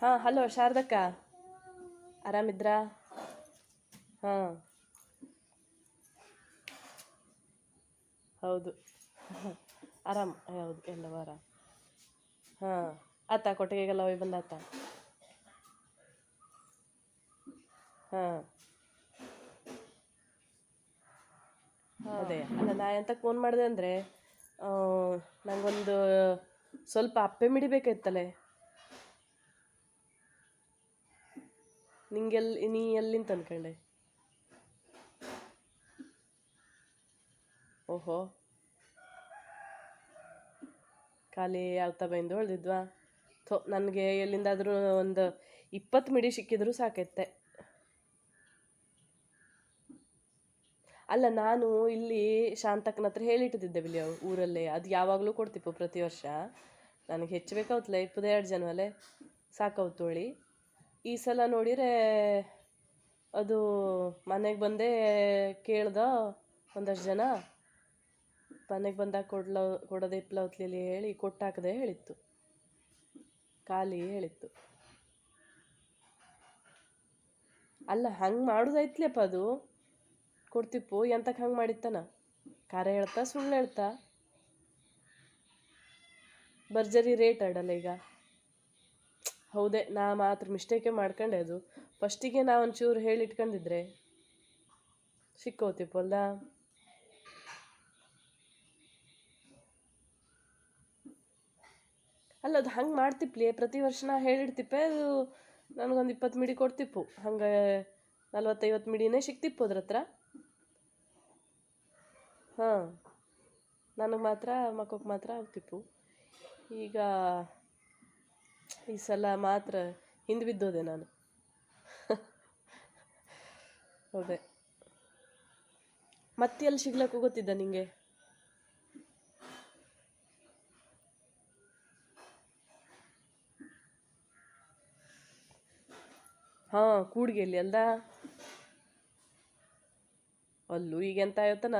ಹಾಂ, ಹಲೋ, ಶಾರದಕ್ಕ. ಆರಾಮಿದ್ರಾ? ಹಾಂ. ಹೌದು. ಆರಾಮ್, ಹೌದು, ಎಲ್ಲ ವಾರ. ಹಾಂ, ಆತ ಕೊಟ್ಟಿಗೆಗೆಲ್ಲ ಹೋಗಿ ಬಂದಾತ? ಹಾಂ. ಅದೇ, ಅಲ್ಲ, ನಾ ಎಂತ ಫೋನ್ ಮಾಡಿದೆ ಅಂದರೆ ನನಗೊಂದು ಸ್ವಲ್ಪ ಅಪ್ಪೆ ಮಿಡಿ ನಿಂಗೆಲ್ಲಿ ನೀ ಎಲ್ಲಿಂದ ಅನ್ಕೊಂಡೆ ಓಹೋ. ಖಾಲಿ ಯಾವ್ತ ಬೈಂದು ಹೊಳ್ದಿದ್ವಾ? ಥೋ, ನನಗೆ ಎಲ್ಲಿಂದಾದರೂ ಒಂದು ಇಪ್ಪತ್ತು ಮಿಡಿ ಸಿಕ್ಕಿದ್ರು ಸಾಕೈತೆ. ಅಲ್ಲ, ನಾನು ಇಲ್ಲಿ ಶಾಂತಕ್ಕನ ಹತ್ರ ಹೇಳಿಟ್ಟಿದ್ದೆ ಬಿಲಿ ಊರಲ್ಲೇ. ಅದು ಯಾವಾಗಲೂ ಕೊಡ್ತಿಪ್ಪು ಪ್ರತಿ ವರ್ಷ. ನನಗೆ ಹೆಚ್ಚು ಬೇಕಾವತ್ತಲ್ಲ ಇಪ್ಪತ್ತು ಎರಡು ಜನವಲ್ಲೇ ಸಾಕಾವು ತೋಳಿ. ಈ ಸಲ ನೋಡಿದರೆ ಅದು ಮನೆಗೆ ಬಂದೇ ಕೇಳ್ದ ಒಂದಷ್ಟು ಜನ. ಮನೆಗೆ ಬಂದಾಗ ಕೊಡ್ಲ, ಕೊಡೋದೆ ಇಪ್ಲವತ್ಲಿ ಹೇಳಿ ಕೊಟ್ಟಾಕದೆ ಹೇಳಿತ್ತು. ಖಾಲಿ ಹೇಳಿತ್ತು. ಅಲ್ಲ, ಹಂಗೆ ಮಾಡೋದೈತ್ಲಪ್ಪ ಅದು. ಕೊಡ್ತಿಪ್ಪು ಎಂತಕ್ಕೆ ಹಂಗೆ ಮಾಡಿತ್ತಾನ? ಖಾರ ಹೇಳ್ತಾ ಸುಳ್ಳು ಹೇಳ್ತಾ. ಭರ್ಜರಿ ರೇಟ್ ಆಡಲ್ಲ ಈಗ. ಹೌದೇ, ನಾ ಮಾತ್ರ ಮಿಸ್ಟೇಕೇ ಮಾಡ್ಕೊಂಡೆ ಅದು. ಫಸ್ಟಿಗೆ ನಾ ಒಂಚೂರು ಹೇಳಿ ಇಟ್ಕೊಂಡಿದ್ರೆ ಸಿಕ್ಕೋತಿಪ್ಪಲ್ದ ಅಲ್ಲ, ಅದು ಹಂಗೆ ಮಾಡ್ತಿಪ್ಲಿ? ಪ್ರತಿ ವರ್ಷ ನಾ ಹೇಳಿಡ್ತಿಪ್ಪೆ, ಅದು ನನಗೊಂದು ಇಪ್ಪತ್ತು ಮಿಡಿ ಕೊಡ್ತಿಪ್ಪು. ಹಂಗೆ ನಲ್ವತ್ತೈವತ್ತು ಮಿಡಿನೇ ಸಿಕ್ತಿಪ್ಪು ಅದ್ರ ಹತ್ರ. ಹಾಂ, ನನಗೆ ಮಾತ್ರ ಮಕ್ಕಕ್ಕೆ ಮಾತ್ರ ಆಗ್ತಿಪ್ಪು. ಈಗ ಈ ಸಲ ಮಾತ್ರ ಹಿಂದೆ ಬಿದ್ದೋದೆ ನಾನು. ಹೌದೇ. ಮತ್ತೆ ಎಲ್ಲಿ ಸಿಗ್ಲಕ್ಕೂ ಗೊತ್ತಿದ್ದ ನಿಂಗೆ? ಹಾಂ ಕೂಡ್ಗೆಲ್ಲಿ ಅಲ್ದ? ಅಲ್ಲೂ ಈಗ ಎಂತ ಆಯ್ತನ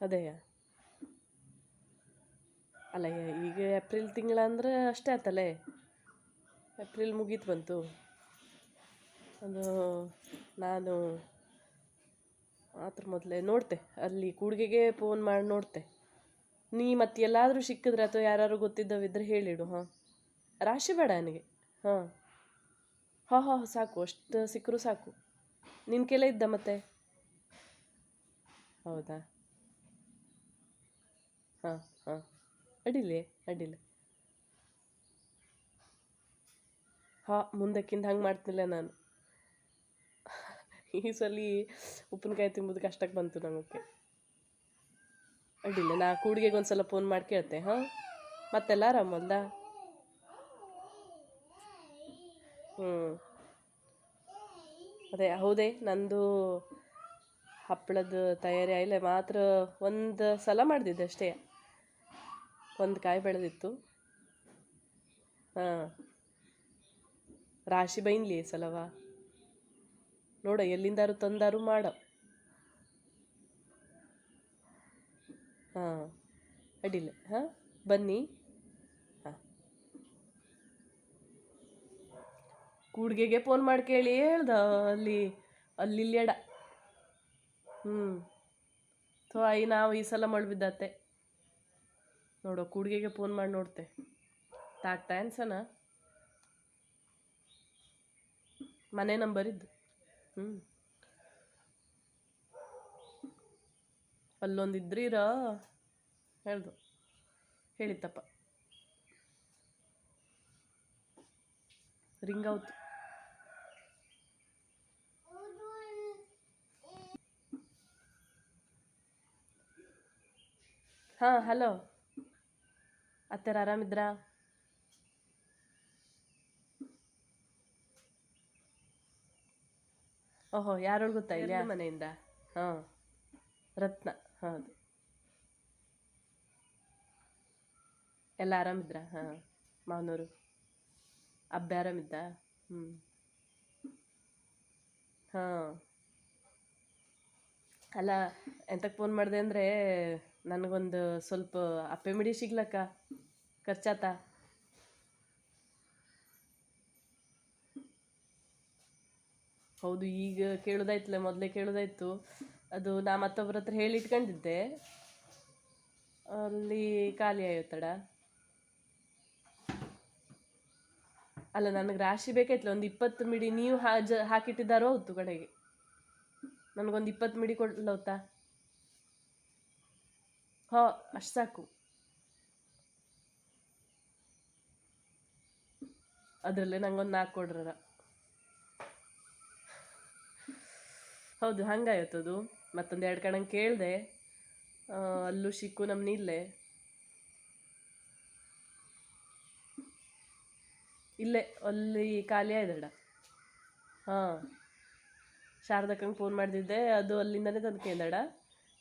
ಅದೇ. ಅಲ್ಲ ಈಗ ಏಪ್ರಿಲ್ ತಿಂಗಳ ಅಂದ್ರೆ ಅಷ್ಟೇ ಆತಲ್ಲೇ ಏಪ್ರಿಲ್ ಮುಗೀತು ಬಂತು. ಅದು ನಾನು ಆತ್ರ ಮೊದಲೇ ನೋಡ್ತೆ, ಅಲ್ಲಿ ಕೂಡ್ಗೆಗೆ ಫೋನ್ ಮಾಡಿ ನೋಡ್ತೆ. ನೀ ಮತ್ತೆ ಎಲ್ಲಾದರೂ ಸಿಕ್ಕಿದ್ರೆ ಅಥವಾ ಯಾರು ಗೊತ್ತಿದ್ದವಿದ್ರೆ ಹೇಳಿಡು, ಹಾಂ. ರಾಶಿ ಬೇಡ ನನಗೆ ಹಾಂ. ಹಾಂ ಹಾಂ, ಸಾಕು, ಅಷ್ಟು ಸಿಕ್ಕರೂ ಸಾಕು. ನಿನ್ನ ಕೆಲ ಇದ್ದ ಮತ್ತೆ? ಹೌದಾ? ಹಾಂ ಹಾಂ. ಅಡ್ಡಿಲ್ಲ ಅಡ್ಡಿಲ್ಲ. ಹಾ ಮುಂದಕ್ಕಿಂತ ಹಂಗೆ ಮಾಡ್ತಿಲ್ಲ ನಾನು. ಈ ಸಲ ಉಪ್ಪಿನಕಾಯಿ ತಿಂಬುದು ಕಷ್ಟಕ್ಕೆ ಬಂತು ನಮಗೆ. ಅಡ್ಡಿಲ್ಲ, ನಾ ಕೂಡ್ಗೆಗೆ ಒಂದು ಸಲ ಫೋನ್ ಮಾಡಿ ಕೇಳ್ತೆ, ಹಾಂ? ಮತ್ತೆಲ್ಲ ಆರಾಮಲ್ದ ಹ್ಞೂ ಅದೇ, ಹೌದೇ, ನಂದು ಹಪ್ಪಳದ ತಯಾರಿ ಆಯಿಲ್ಲ ಮಾತ್ರ ಒಂದು ಸಲ ಮಾಡ್ದಿದ್ದೆ ಅಷ್ಟೇ. ಒಂದು ಕಾಯಿ ಬೆಳೆದಿತ್ತು. ಹಾಂ. ರಾಶಿ ಬೈನ್ಲಿ ಸಲವ? ನೋಡ, ಎಲ್ಲಿಂದಾರು ತಂದಾರು ಮಾಡ. ಹಾಂ. ಅಡ್ಡಿಲ್ಲ. ಹಾಂ, ಬನ್ನಿ. ಹಾಂ. ಕೂಡ್ಗೆಗೆ ಫೋನ್ ಮಾಡಿ ಕೇಳಿ, ಹೇಳ್ದ ಅಲ್ಲಿ ಅಲ್ಲಿ ಎಡ. ಹ್ಞೂ ಥೋ ಐ ನಾವು ಈ ಸಲ ಮಳ್ಬಿದ್ದತ್ತೆ ನೋಡೋ, ಕೂಡ್ಗೆಗೆ ಫೋನ್ ಮಾಡಿ ನೋಡ್ತೆ. ತಾಕ್ತಾ ಅನ್ಸನ ಮನೆ ನಂಬರ್ ಇದ್ದು. ಹ್ಞೂ ಅಲ್ಲೊಂದು ಇದ್ರೀರ ಹೇಳ್ದು. ಹೇಳಿತ್ತಪ್ಪ. ರಿಂಗ್ ಔಟ್ ಹಾಂ ಹಲೋ ಅತ್ತರ ಆರಾಮಿದ್ರಾ ಓಹೋ ಯಾರು ಗೊತ್ತಾ ಇಲ್ಲ ಮನೆಯಿಂದ. ಹಾಂ ರತ್ನ ಹೌದು ಎಲ್ಲ ಆರಾಮಿದ್ರಾ ಹಾಂ ಮಾವನವರು ಅಬ್ಬೆ ಆರಾಮಿದ್ದ ಹ್ಞೂ ಹಾಂ. ಅಲ್ಲ ಎಂತಕ್ಕೆ ಫೋನ್ ಮಾಡಿದೆ ಅಂದರೆ ನನಗೊಂದು ಸ್ವಲ್ಪ ಅಪ್ಪೆ ಮಿಡಿ ಸಿಗ್ಲಕ್ಕ? ಖರ್ಚಾತ? ಹೌದು, ಈಗ ಕೇಳೋದಾಯ್ತಲ್ಲ, ಮೊದಲೇ ಕೇಳೋದಾಯ್ತು. ಅದು ನಾ ಮತ್ತೊಬ್ಬರ ಹತ್ರ ಹೇಳಿ ಇಟ್ಕೊಂಡಿದ್ದೆ. ಅಲ್ಲಿ ಖಾಲಿ ಆಯ್ತಡ ಅಲ್ಲ, ನನಗೆ ರಾಶಿ ಬೇಕಾಯ್ತಲ್ಲ, ಒಂದು ಇಪ್ಪತ್ತು ಮಿಡಿ ನೀವು ಹಾಜ ಹಾಕಿಟ್ಟಿದ್ದಾರೋ ಹೌದು ಕಡೆಗೆ? ನನಗೊಂದು ಇಪ್ಪತ್ತು ಮಿಡಿ ಕೊಡ್ಲೌತಾ? ಹೋ ಅಷ್ಟು ಸಾಕು ಅದರಲ್ಲೇ ನಂಗೊಂದು ನಾಲ್ಕು ಕೊಡ್ರರ ಹೌದು ಹಂಗಾಯ್ತದು ಮತ್ತೊಂದು ಎರಡು ಕಣಂಗೆ ಕೇಳಿದೆ. ಅಲ್ಲೂ ಸಿಕ್ಕು ನಮ್ಮ ಇಲ್ಲೇ. ಇಲ್ಲೇ, ಅಲ್ಲಿ ಖಾಲಿ ಆಯ್ದಡ ಹಾಂ. ಶಾರದಕ್ಕಂಗೆ ಫೋನ್ ಮಾಡಿದ್ದೆ ಅದು ಅಲ್ಲಿಂದನೇ ಕೇಳ್ದಡ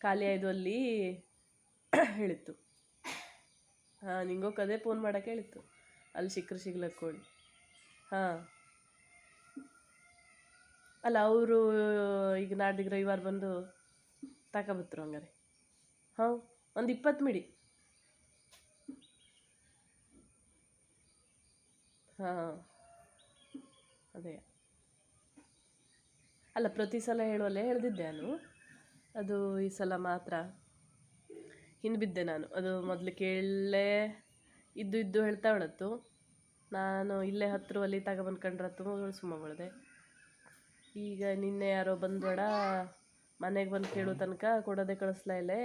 ಖಾಲಿ ಆಯ್ದು ಅಲ್ಲಿ. ಹೇಳಿತ್ತು. ಹಾಂ, ನಿಂಗೋ ಅದೇ ಫೋನ್ ಮಾಡೋಕೆ ಹೇಳಿತ್ತು. ಅಲ್ಲಿ ಸಿಕ್ಕರು ಸಿಗ್ಲಕ್ಕೋಳಿ ಹಾಂ. ಅಲ್ಲ, ಅವರು ಈಗ ನಾಡ್ದಿಗೆ ರವಿವಾರ ಬಂದು ತಗೊಬತ್ರು ಹಂಗಾರೆ. ಹಾಂ, ಒಂದು ಇಪ್ಪತ್ತು ಮಿಡಿ. ಹಾಂ, ಅದೇ. ಅಲ್ಲ, ಪ್ರತಿ ಸಲ ಹೇಳುವಲ್ಲೇ ಹೇಳ್ದಿದ್ದೆ ನಾನು. ಅದು ಈ ಸಲ ಮಾತ್ರ. ಹಿಂದೆ ಬಿದ್ದೆ ನಾನು. ಅದು ಮೊದಲು ಕೇಳಲೇ ಇದ್ದು ಇದ್ದು ಹೇಳ್ತಾ ಹೊಳತ್ತು ನಾನು ಇಲ್ಲೇ ಹತ್ತಿರ ಅಲ್ಲಿ ತಗೊಬಂದ್ಕೊಂಡ್ರತ್ತು ಸುಮ್ಮ ಬಳದೆ. ಈಗ ನಿನ್ನೆ ಯಾರೋ ಬಂದ್ಬೇಡ ಮನೆಗೆ ಬಂದು ಕೇಳೋ ತನಕ ಕೊಡೋದೆ ಕಳಿಸ್ಲಾ ಇಲ್ಲೇ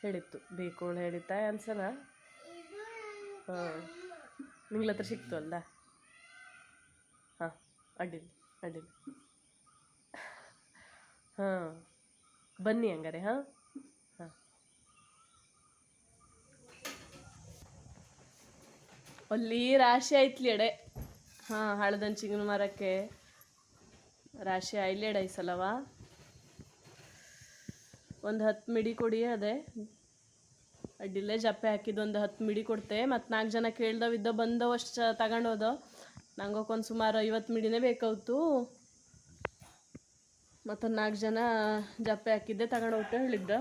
ಹೇಳಿತ್ತು. ಬೇಕು ಅವಳು ಹೇಳಿತ್ತ? ಅನ್ಸನ ಹಾಂ. ನಿಂಗ್ಳ ಹತ್ರ ಸಿಕ್ತು ಅಲ್ಲ ಹಾಂ, ಅಡ್ಡಿಲ್ಲ ಅಡ್ಡಿಲ್ಲ. ಹಾಂ. ಬನ್ನಿ ಹಂಗಾರೆ, ಹಾಂ? ಅಲ್ಲಿ ರಾಶಿ ಆಯ್ತಲಿ ಎಡೆ. ಹಾಂ, ಹಳದಂಚಿಗಿನ ಮರಕ್ಕೆ ರಾಶಿ ಆಯ್ಲಿ ಎಡೆ ಈ ಸಲವ. ಒಂದು ಹತ್ತು ಮಿಡಿ ಕೊಡಿ ಅದೇ. ಅಡ್ಡಿಲ್ಲೇ ಜಪ್ಪೆ ಹಾಕಿದ್ದು ಒಂದು ಹತ್ತು ಮಿಡಿ ಕೊಡ್ತೆ. ಮತ್ತು ನಾಲ್ಕು ಜನ ಕೇಳ್ದವಿದ್ದ ಬಂದವು ಅಷ್ಟು ತಗೊಂಡೋದು ನಂಗೊಕ್ಕೊಂದು ಸುಮಾರು ಐವತ್ತು ಮಿಡಿನೇ ಬೇಕಾಯ್ತು ಮತ್ತೊಂದು ನಾಲ್ಕು ಜನ ಜಪ್ಪೆ ಹಾಕಿದ್ದೆ ತಗೊಂಡು ಹೋಗ್ತಾ ಹೇಳಿದ್ದ.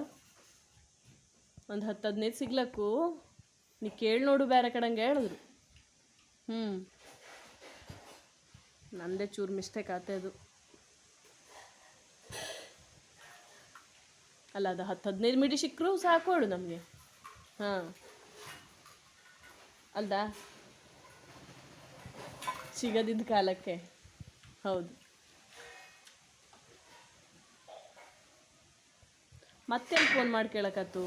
ಒಂದು ಹತ್ತು ಹದಿನೈದು ಸಿಗ್ಲಕ್ಕು. ನೀ ಕೇಳಿ ನೋಡು ಬೇರೆ ಕಡೆಂಗೆ ಹೇಳಿದ್ರು. ಹ್ಞೂ ನಂದೇ ಚೂರು ಮಿಸ್ಟೇಕ್ ಆತೆ ಅದು. ಅಲ್ಲ, ಅದು ಹತ್ತು ಹದಿನೈದು ಮಿಡಿ ಸಿಕ್ಕರು ಸಾಕು ಹೇಳು ನಮಗೆ. ಹಾಂ. ಅಲ್ದಾ? ಸಿಗದಿದ್ದ ಕಾಲಕ್ಕೆ. ಹೌದು. ಮತ್ತೆ ಫೋನ್ ಮಾಡಿ ಕೇಳಕತ್ತು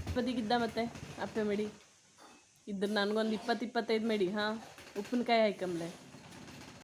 ಇಪ್ಪದಿಗಿದ್ದ ಮತ್ತೆ? ಅಪ್ಪೆ ಮೇಡಿ? ಇದ್ರ ನನಗೊಂದು ಇಪ್ಪತ್ತು ಇಪ್ಪತ್ತೈದು ಮೇಡಿ ಹಾಂ? ಉಪ್ಪಿನಕಾಯಿ ಹಾಕಂಬ್ಲೆ.